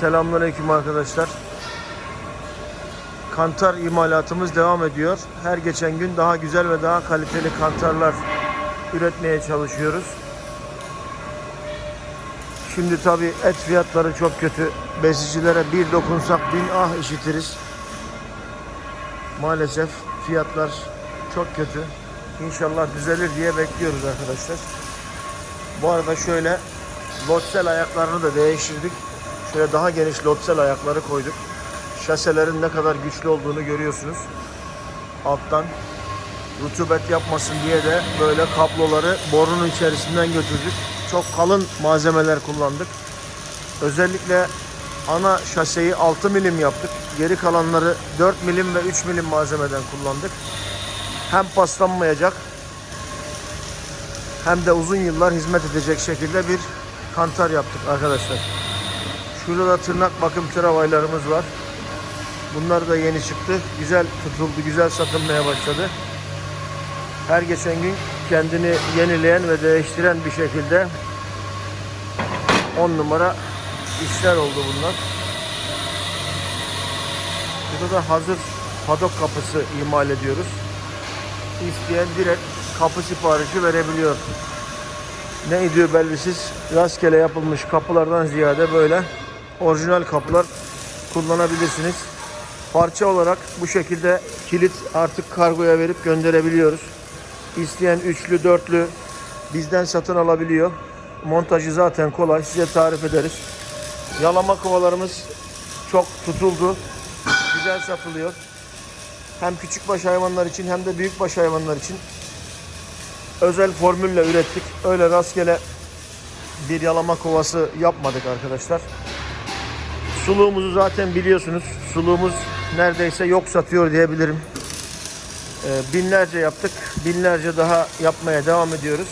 Selamünaleyküm arkadaşlar. Kantar imalatımız devam ediyor. Her geçen gün daha güzel ve daha kaliteli kantarlar üretmeye çalışıyoruz. Şimdi tabi et fiyatları çok kötü. Besicilere bir dokunsak bin ah işitiriz. Maalesef fiyatlar çok kötü. İnşallah düzelir diye bekliyoruz arkadaşlar. Bu arada şöyle lotsel ayaklarını da değiştirdik. Şöyle daha geniş lotsel ayakları koyduk. Şaselerin ne kadar güçlü olduğunu görüyorsunuz. Alttan rutubet yapmasın diye de böyle kabloları borunun içerisinden götürdük. Çok kalın malzemeler kullandık. Özellikle ana şaseyi 6 milim yaptık. Geri kalanları 4 milim ve 3 milim malzemeden kullandık. Hem paslanmayacak hem de uzun yıllar hizmet edecek şekilde bir kantar yaptık arkadaşlar. Şurada da tırnak bakım travaylarımız var. Bunlar da yeni çıktı. Güzel tutuldu, güzel satılmaya başladı. Her geçen gün kendini yenileyen ve değiştiren bir şekilde 10 numara işler oldu bunlar. Burada da hazır padok kapısı imal ediyoruz. İsteyen direkt kapı siparişi verebiliyor. Ne ediyor bellisiz rastgele yapılmış kapılardan ziyade böyle orijinal kapılar kullanabilirsiniz. Parça olarak bu şekilde kilit artık kargoya verip gönderebiliyoruz. İsteyen üçlü, dörtlü bizden satın alabiliyor. Montajı zaten kolay. Size tarif ederiz. Yalama kovalarımız çok tutuldu. Güzel satılıyor. Hem küçükbaş hayvanlar için hem de büyükbaş hayvanlar için özel formülle ürettik. Öyle rastgele bir yalama kovası yapmadık arkadaşlar. Suluğumuzu zaten biliyorsunuz. Suluğumuz neredeyse yok satıyor diyebilirim. Ee, binlerce yaptık. Binlerce daha yapmaya devam ediyoruz.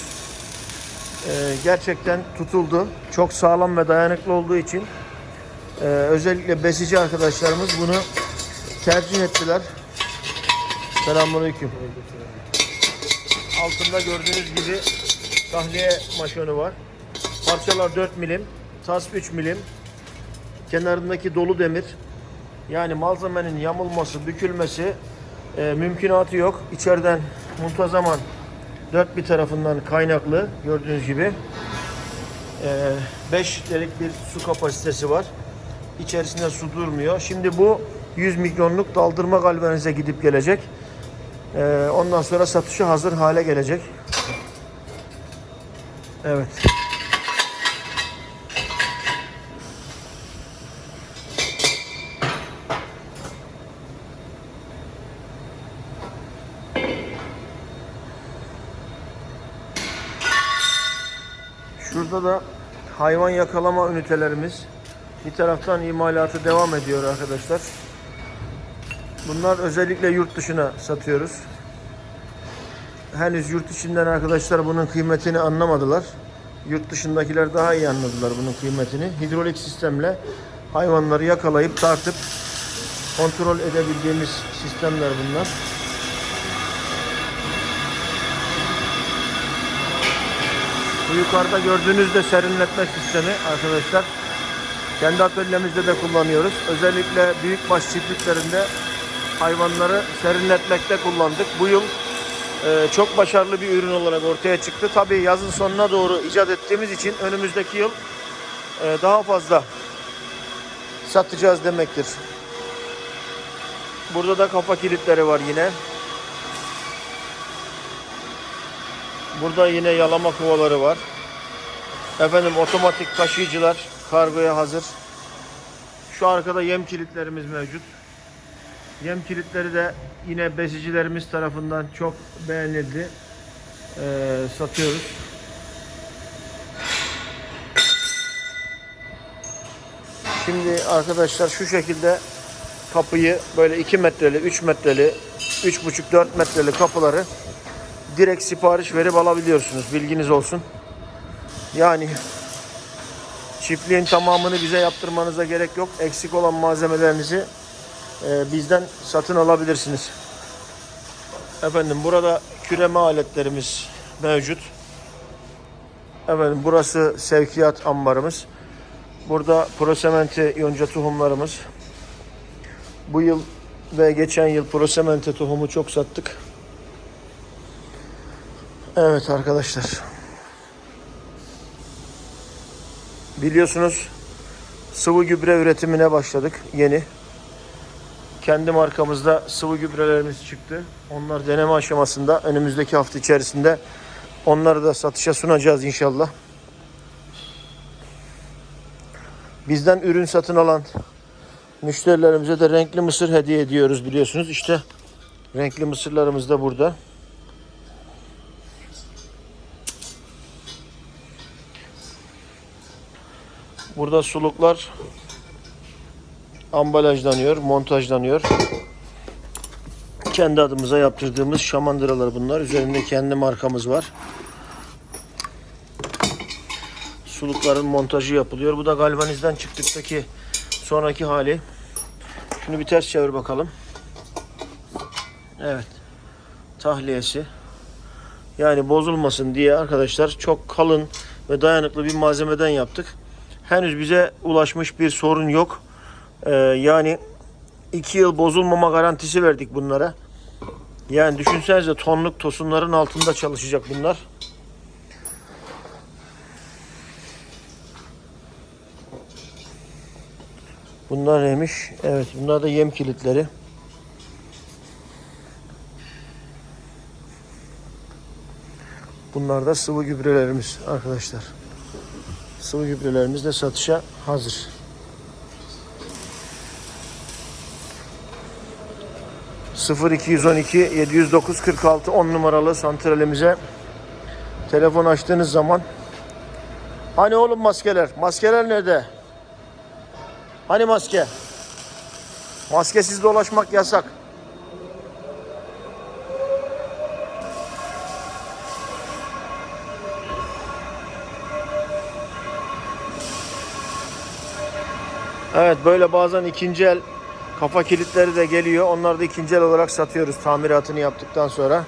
Ee, gerçekten tutuldu. Çok sağlam ve dayanıklı olduğu için e, özellikle besici arkadaşlarımız bunu tercih ettiler. Selamünaleyküm. Altında gördüğünüz gibi tahliye maşonu var. Parçalar 4 milim, tas 3 milim. Kenarındaki dolu demir. Yani malzemenin yamulması, bükülmesi e, mümkünatı yok. İçeriden muntazaman dört bir tarafından kaynaklı gördüğünüz gibi 5 litrelik bir su kapasitesi var. İçerisinde su durmuyor. Şimdi bu 100 mikronluk daldırma galvanize gidip gelecek. E, ondan sonra satışa hazır hale gelecek. Evet. Şurada da hayvan yakalama ünitelerimiz. Bir taraftan imalatı devam ediyor arkadaşlar. Bunlar özellikle yurt dışına satıyoruz. Henüz yurt içinden arkadaşlar bunun kıymetini anlamadılar. Yurt dışındakiler daha iyi anladılar bunun kıymetini. Hidrolik sistemle hayvanları yakalayıp tartıp kontrol edebildiğimiz sistemler bunlar. Bu yukarıda gördüğünüz de serinletme sistemi arkadaşlar. Kendi atölyemizde de kullanıyoruz. Özellikle büyükbaş çiftliklerinde hayvanları serinletmekte kullandık. Bu yıl e, çok başarılı bir ürün olarak ortaya çıktı. Tabii yazın sonuna doğru icat ettiğimiz için önümüzdeki yıl e, daha fazla satacağız demektir. Burada da kafa kilitleri var yine. Burada yine yalama kovaları var. Efendim otomatik taşıyıcılar kargoya hazır. Şu arkada yem kilitlerimiz mevcut. Yem kilitleri de yine besicilerimiz tarafından çok beğenildi. Ee, satıyoruz. Şimdi arkadaşlar şu şekilde kapıyı böyle 2 metreli, 3 metreli, 3,5-4 metreli kapıları direkt sipariş verip alabiliyorsunuz. Bilginiz olsun. Yani çiftliğin tamamını bize yaptırmanıza gerek yok. Eksik olan malzemelerinizi e, bizden satın alabilirsiniz. Efendim burada küreme aletlerimiz mevcut. Efendim burası sevkiyat ambarımız. Burada prosemente yonca tohumlarımız. Bu yıl ve geçen yıl prosemente tohumu çok sattık. Evet arkadaşlar. Biliyorsunuz sıvı gübre üretimine başladık yeni. Kendi markamızda sıvı gübrelerimiz çıktı. Onlar deneme aşamasında önümüzdeki hafta içerisinde onları da satışa sunacağız inşallah. Bizden ürün satın alan müşterilerimize de renkli mısır hediye ediyoruz biliyorsunuz. İşte renkli mısırlarımız da burada. Burada suluklar ambalajlanıyor, montajlanıyor. Kendi adımıza yaptırdığımız şamandıralar bunlar. Üzerinde kendi markamız var. Sulukların montajı yapılıyor. Bu da galvanizden çıktıktaki sonraki hali. Şunu bir ters çevir bakalım. Evet. Tahliyesi. Yani bozulmasın diye arkadaşlar çok kalın ve dayanıklı bir malzemeden yaptık. Henüz bize ulaşmış bir sorun yok. Ee, yani 2 yıl bozulmama garantisi verdik bunlara. Yani düşünsenize tonluk tosunların altında çalışacak bunlar. Bunlar neymiş? Evet bunlar da yem kilitleri. Bunlar da sıvı gübrelerimiz arkadaşlar. Sıvı gübrelerimiz de satışa hazır. Sıfır 212 709 46 10 numaralı santralimize telefon açtığınız zaman Hani oğlum maskeler? Maskeler nerede? Hani maske? Maskesiz dolaşmak yasak. Evet böyle bazen ikinci el kafa kilitleri de geliyor. Onları da ikinci el olarak satıyoruz tamiratını yaptıktan sonra.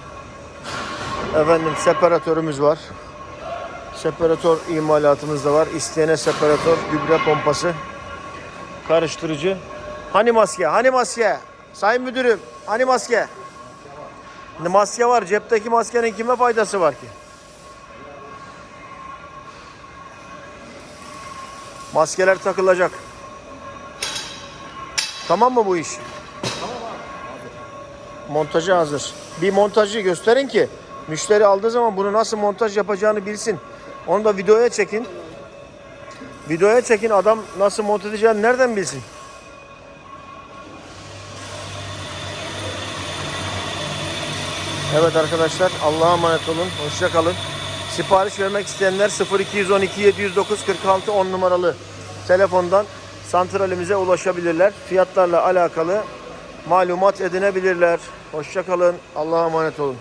Efendim separatörümüz var. Separatör imalatımız da var. İsteyene separatör, gübre pompası, karıştırıcı. Hani maske? Hani maske? Sayın müdürüm, hani maske? Ne maske var? Cepteki maskenin kime faydası var ki? Maskeler takılacak. Tamam mı bu iş? Montajı hazır. Bir montajı gösterin ki müşteri aldığı zaman bunu nasıl montaj yapacağını bilsin. Onu da videoya çekin. Videoya çekin adam nasıl monte edeceğini nereden bilsin? Evet arkadaşlar Allah'a emanet olun. Hoşça kalın. Sipariş vermek isteyenler 0212 709 46 10 numaralı telefondan santralimize ulaşabilirler. Fiyatlarla alakalı malumat edinebilirler. Hoşça kalın. Allah'a emanet olun.